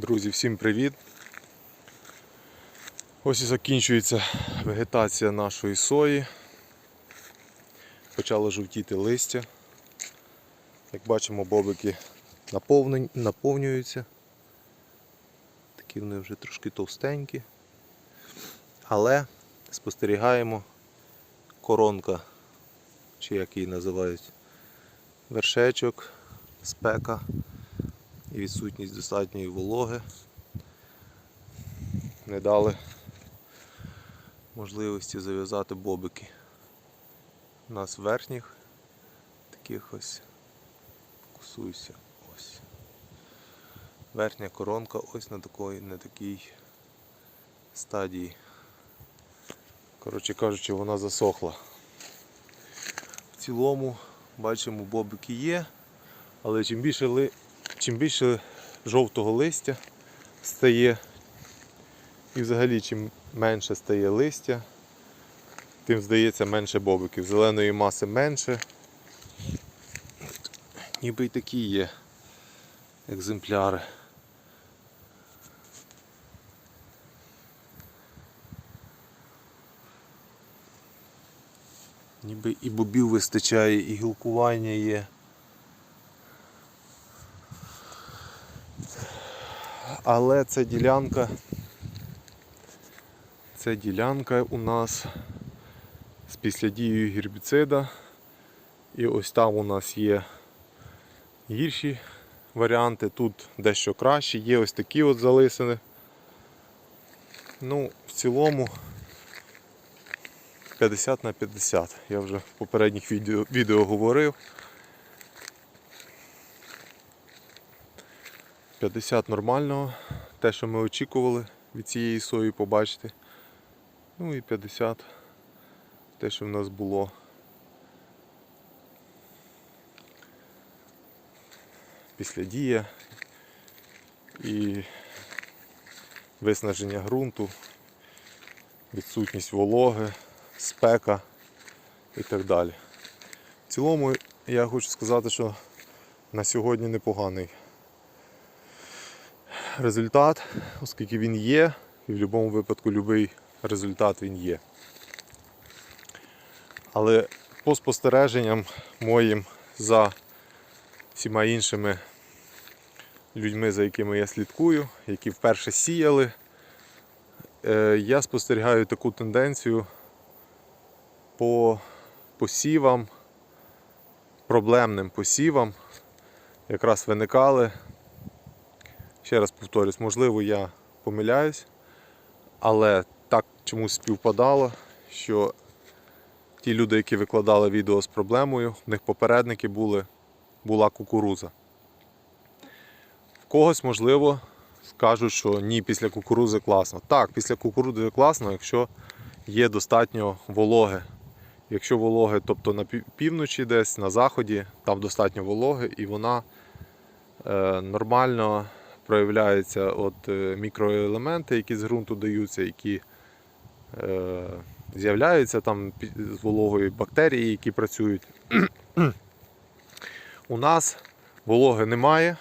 Друзі, всім привіт! Ось і закінчується вегетація нашої сої. Почало жовтіти листя. Як бачимо, бобики наповнюються. Такі вони вже трошки товстенькі. Але спостерігаємо коронка, чи як її називають, вершечок, спека і відсутність достатньої вологи не дали можливості зав'язати бобики. У нас верхніх таких ось фокусуйся. Ось. Верхня коронка ось на такій, на такій стадії. Коротше кажучи, вона засохла. В цілому бачимо бобики є, але чим більше. Чим більше жовтого листя стає, і взагалі чим менше стає листя, тим здається менше бобиків. Зеленої маси менше. Ніби й такі є екземпляри. Ніби і бобів вистачає, і гілкування є. Але ця ділянка, ця ділянка у нас з післядією гербіцида. І ось там у нас є гірші варіанти, тут дещо краще, є ось такі от залисини. Ну, в цілому 50 на 50. Я вже в попередніх відео, відео говорив. 50 нормального, те, що ми очікували від цієї сої побачити. Ну і 50 те, що в нас було. Після дія і виснаження ґрунту, відсутність вологи, спека і так далі. В цілому я хочу сказати, що на сьогодні непоганий результат, оскільки він є, і в будь-якому випадку будь-який результат він є. Але по спостереженням моїм за всіма іншими людьми, за якими я слідкую, які вперше сіяли, е, я спостерігаю таку тенденцію по посівам, проблемним посівам, якраз виникали. Ще раз повторюсь, можливо, я помиляюсь, але так чомусь співпадало, що ті люди, які викладали відео з проблемою, в них попередники були, була кукуруза. В когось, можливо, скажуть, що ні, після кукурузи класно. Так, після кукурузи класно, якщо є достатньо вологи. Якщо вологи, тобто на півночі десь, на заході, там достатньо вологи і вона е, нормально проявляються от, е, мікроелементи, які з ґрунту даються, які е, з'являються там з вологою бактерії, які працюють. У нас вологи немає,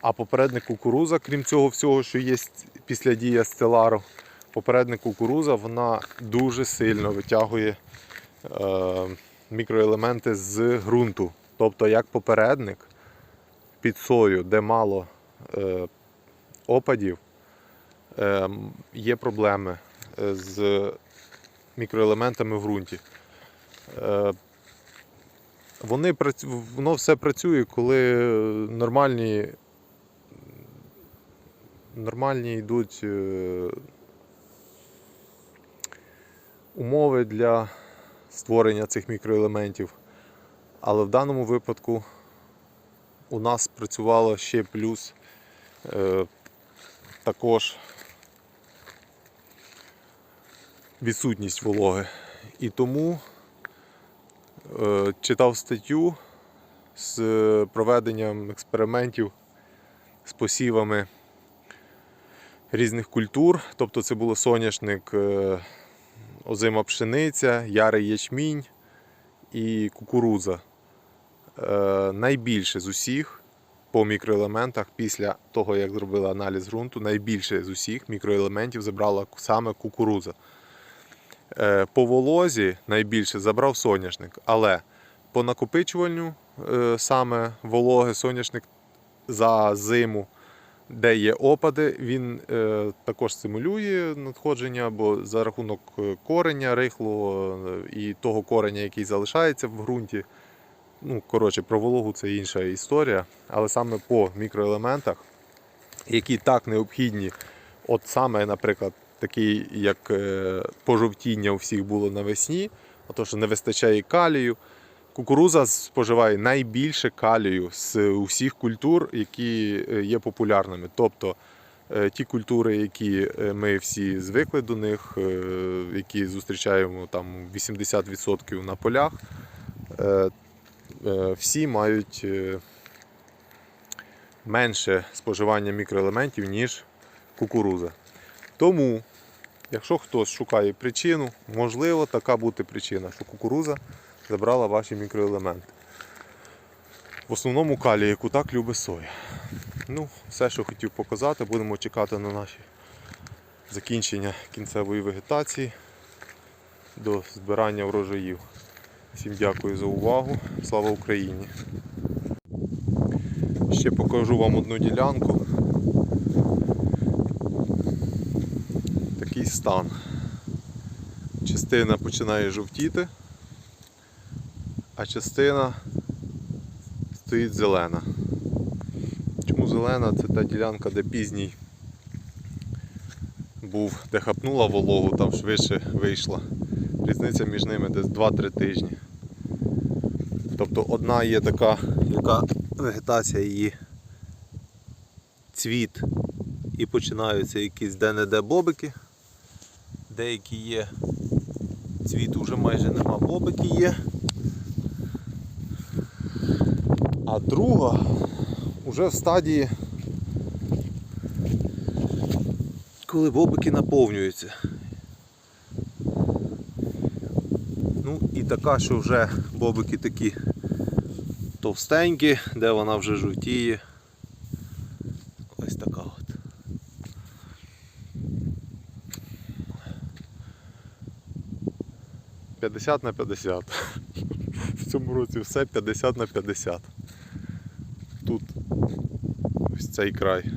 а попередник кукуруза, крім цього всього, що є після дія стелару, попередник кукуруза вона дуже сильно витягує е, мікроелементи з ґрунту. Тобто як попередник під сою, де мало опадів, е, є проблеми е, з мікроелементами в ґрунті. Е, вони, воно все працює, коли нормальні, нормальні йдуть е, умови для створення цих мікроелементів. Але в даному випадку у нас працювало ще плюс е, також відсутність вологи. І тому е, читав статтю з е, проведенням експериментів з посівами різних культур. Тобто це було соняшник, е, озима пшениця, ярий ячмінь і кукурудза. Е, найбільше з усіх по мікроелементах після того, як зробили аналіз ґрунту, найбільше з усіх мікроелементів забрала саме кукуруза. Е, По волозі найбільше забрав соняшник, але по накопичуванню е, саме вологи соняшник за зиму, де є опади, він е, також стимулює надходження, бо за рахунок кореня рихлого і того кореня, який залишається в ґрунті. Ну, коротше, про вологу це інша історія, але саме по мікроелементах, які так необхідні, от саме, наприклад, такий, як е, пожовтіння у всіх було навесні, а то, що не вистачає калію. Кукуруза споживає найбільше калію з усіх культур, які е, є популярними. Тобто е, ті культури, які ми всі звикли до них, які зустрічаємо там 80% на полях, всі мають е, менше споживання мікроелементів, ніж кукуруза. Тому, якщо хтось шукає причину, можливо така бути причина, що кукуруза забрала ваші мікроелементи. В основному калій, яку так любить соя. Ну, все, що хотів показати, будемо чекати на наші закінчення кінцевої вегетації до збирання врожаїв. Всім дякую за увагу. Слава Україні! Ще покажу вам одну ділянку. Такий стан. Частина починає жовтіти, а частина стоїть зелена. Чому зелена? Це та ділянка, де пізній був, де хапнула вологу, там швидше вийшла. Різниця між ними десь 2-3 тижні. Тобто одна є така, яка вегетація її цвіт і починаються якісь де-не-де бобики. Деякі є цвіту вже майже нема, бобики є. А друга вже в стадії, коли бобики наповнюються. Ну і така, що вже бобики такі товстенькі, де вона вже жовтіє. Ось така от. П'ятдесят на 50. В цьому році все 50 на 50. Тут ось цей край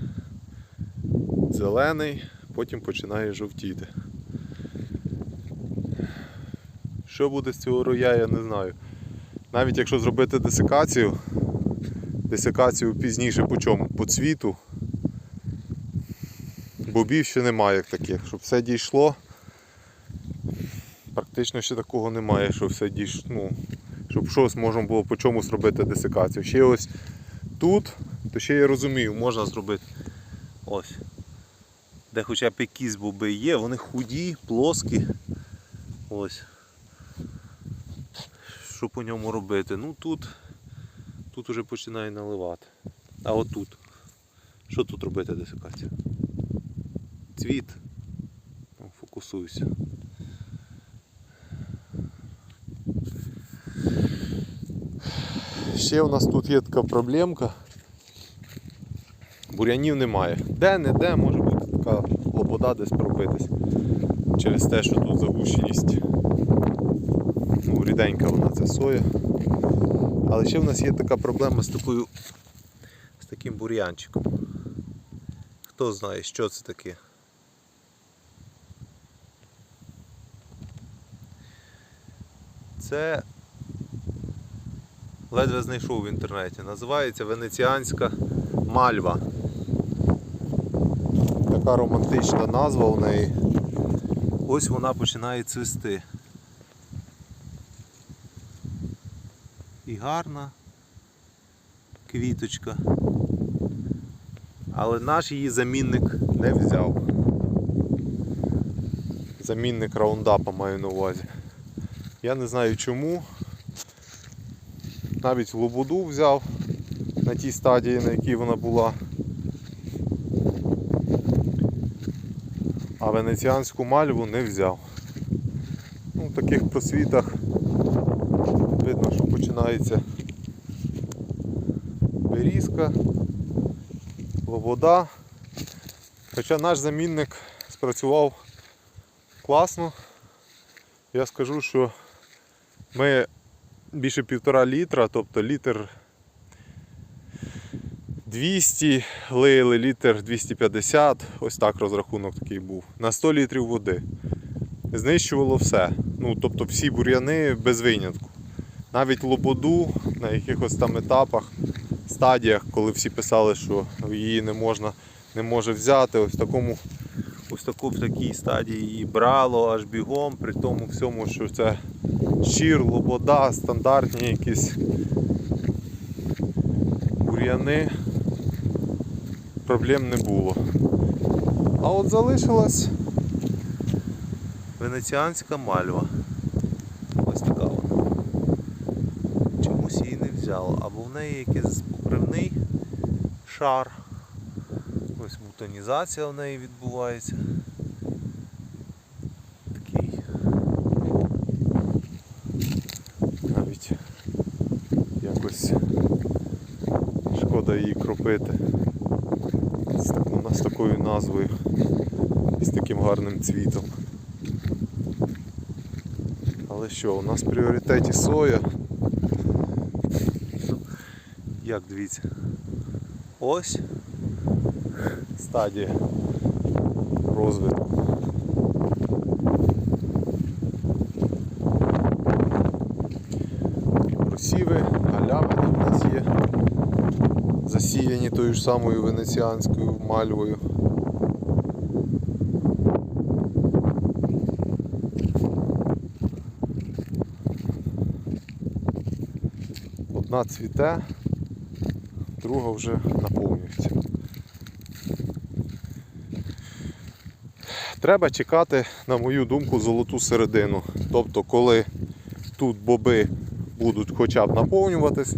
зелений, потім починає жовтіти. Що буде з цього роя, я не знаю. Навіть якщо зробити десикацію, десикацію пізніше по чому? По цвіту. Бобів ще немає як таких, щоб все дійшло. Практично ще такого немає, що все дійшло. Ну, щоб щось можна було по чому зробити десикацію. Ще ось тут, то ще я розумію, можна зробити ось. Де хоча б якісь боби є, вони худі, плоскі. Ось. Що по ньому робити? Ну тут, тут уже починає наливати. А отут. Що тут робити десикацію? Цвіт. Фокусуюся. Ще у нас тут є така проблемка. Бур'янів немає. Де-не-де може бути така лобода десь пробитись. Через те, що тут загущеність. Ріденька вона ця соя. Але ще в нас є така проблема з такою з таким бур'янчиком. Хто знає, що це таке? Це ледве знайшов в інтернеті. Називається Венеціанська мальва. Така романтична назва у неї. Ось вона починає цвісти. І гарна квіточка. Але наш її замінник не взяв. Замінник раундапа маю на увазі. Я не знаю чому. Навіть лободу взяв на тій стадії, на якій вона була. А венеціанську мальву не взяв. Ну, в таких просвітах видно, що починається берізка, лобода. Хоча наш замінник спрацював класно. Я скажу, що ми більше півтора літра, тобто літр 200 лили, літр 250, ось так розрахунок такий був. На 100 літрів води. Знищувало все. Ну, тобто всі бур'яни без винятку. Навіть лободу на якихось там етапах, стадіях, коли всі писали, що її не можна не може взяти, ось в такому, ось таку, в такій стадії її брало аж бігом, при тому всьому, що це щір, лобода, стандартні якісь бур'яни, проблем не було. А от залишилась венеціанська мальва. Ось така вона. Взяло. Або в неї якийсь покривний шар. Ось бутонізація в неї відбувається. Такий. Навіть якось шкода її кропити. Таку, з такою назвою і з таким гарним цвітом. Але що, у нас в пріоритеті соя. Як дивіться. Ось стадія розвитку. Просіви, галявини в нас є. Засіяні тою ж самою венеціанською мальвою. Одна цвіте, друга вже наповнюється. Треба чекати, на мою думку, золоту середину. Тобто, коли тут боби будуть хоча б наповнюватись,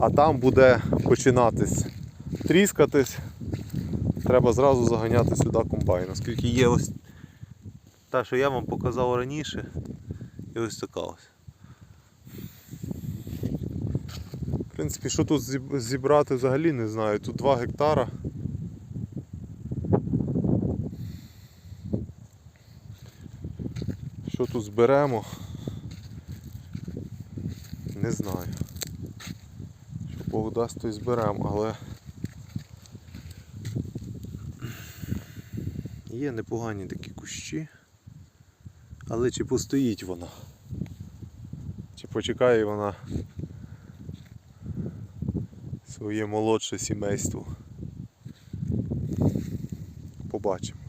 а там буде починатись тріскатись, треба зразу заганяти сюди комбайн. Оскільки є ось та, що я вам показав раніше, і ось така ось. В принципі, що тут зібрати взагалі не знаю. Тут 2 гектара. Що тут зберемо? Не знаю. Що Бог дасть, то й зберемо, але є непогані такі кущі. Але чи постоїть вона? Чи почекає вона своє молодше сімейство? Побачимо.